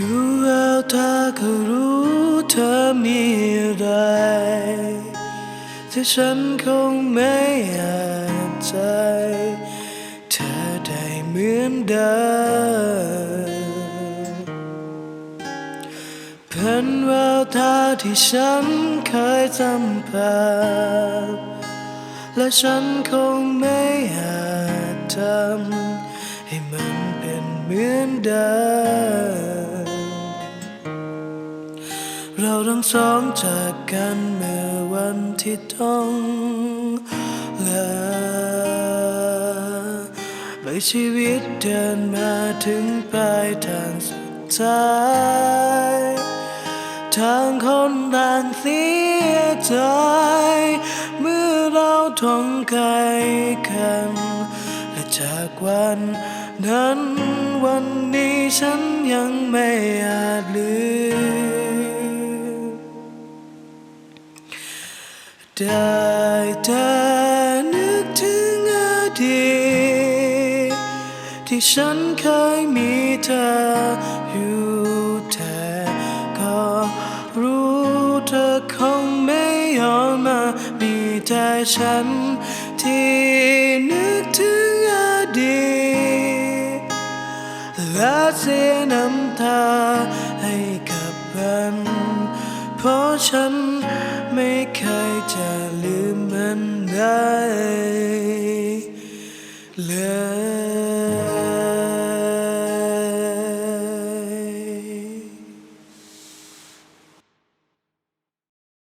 ดูแววตาก็รู้เธอมีอะไรที่ฉันคงไม่อาจใจ เธอได้เหมือนเดิมเป็นแววตาที่ฉันเคยสัมผัสและฉันคงไม่อาจทำให้มันเป็นเหมือนเดิม เราทั้งสองจากกันเมื่อวันที่ต้องลาไปชีวิตเดินมาถึงปลายทางสุดท้าย ทางคนต่างเสียใจ เมื่อเราทงไกลกันและจากวันนั้นวันนี้ฉันยังไม่อาจลืม ได้แต่นึกถึงอดีตที่ฉันเคยมีเธออยู่แต่ก็รู้เธอคงไม่ยอมมามีแต่ฉันที่นึกถึงอดีตและเสียน้ำตาให้กับมัน เพราะฉันไม่เคยจะลืมมันได้เลย